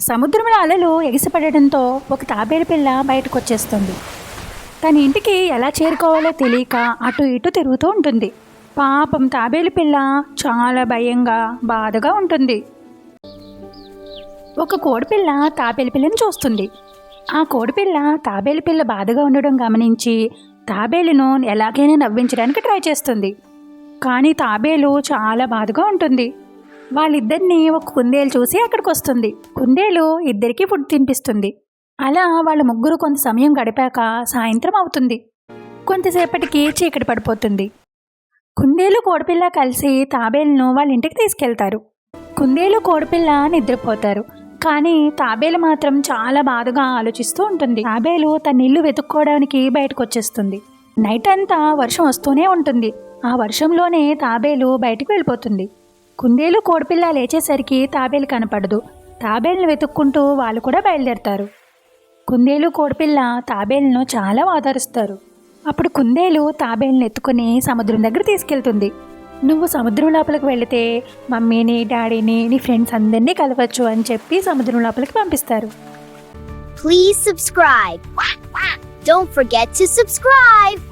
సముద్రంలో అలలు ఎగిసిపడడంతో ఒక తాబేలు పిల్ల బయటకు వచ్చేస్తుంది తన ఇంటికి ఎలా చేరుకోవాలో తెలియక అటు ఇటు తిరుగుతూ ఉంటుంది. పాపం తాబేలు పిల్ల చాలా భయంగా బాధగా ఉంటుంది. ఒక కోడిపిల్ల తాబేలు పిల్లని చూస్తుంది. ఆ కోడిపిల్ల తాబేలు పిల్ల బాధగా ఉండడం గమనించి తాబేలును ఎలాగైనా నవ్వించడానికి ట్రై చేస్తుంది. కానీ తాబేలు చాలా బాధగా ఉంటుంది. వాళ్ళిద్దరిని ఒక కుందేలు చూసి అక్కడికి వస్తుంది. కుందేలు ఇద్దరికీ ఫుడ్ తినిపిస్తుంది. అలా వాళ్ళ ముగ్గురు కొంత సమయం గడిపాక సాయంత్రం అవుతుంది. కొంతసేపటికి చీకటి పడిపోతుంది. కుందేలు కోడిపిల్ల కలిసి తాబేలును వాళ్ళ ఇంటికి తీసుకెళ్తారు. కుందేలు కోడిపిల్ల నిద్రపోతారు. కానీ తాబేలు మాత్రం చాలా బాధగా ఆలోచిస్తూ ఉంటుంది. తాబేలు తన ఇల్లు వెతుక్కోవడానికి బయటకు వచ్చేస్తుంది. నైట్ అంతా వర్షం వస్తూనే ఉంటుంది. ఆ వర్షంలోనే తాబేలు బయటకు వెళ్ళిపోతుంది. కుందేలు కోడిపిల్ల లేచేసరికి తాబేలు కనపడదు. తాబేలను వెతుక్కుంటూ వాళ్ళు కూడా బయలుదేరతారు. కుందేలు కోడిపిల్ల తాబేలును చాలా ఆదరిస్తారు. అప్పుడు కుందేలు తాబేలను ఎత్తుకుని సముద్రం దగ్గర తీసుకెళ్తుంది. నువ్వు సముద్రం లోపలికి వెళితే మమ్మీని డాడీని నీ ఫ్రెండ్స్ అందరినీ కలవచ్చు అని చెప్పి సముద్రం లోపలికి పంపిస్తారు. Please subscribe don't forget to subscribe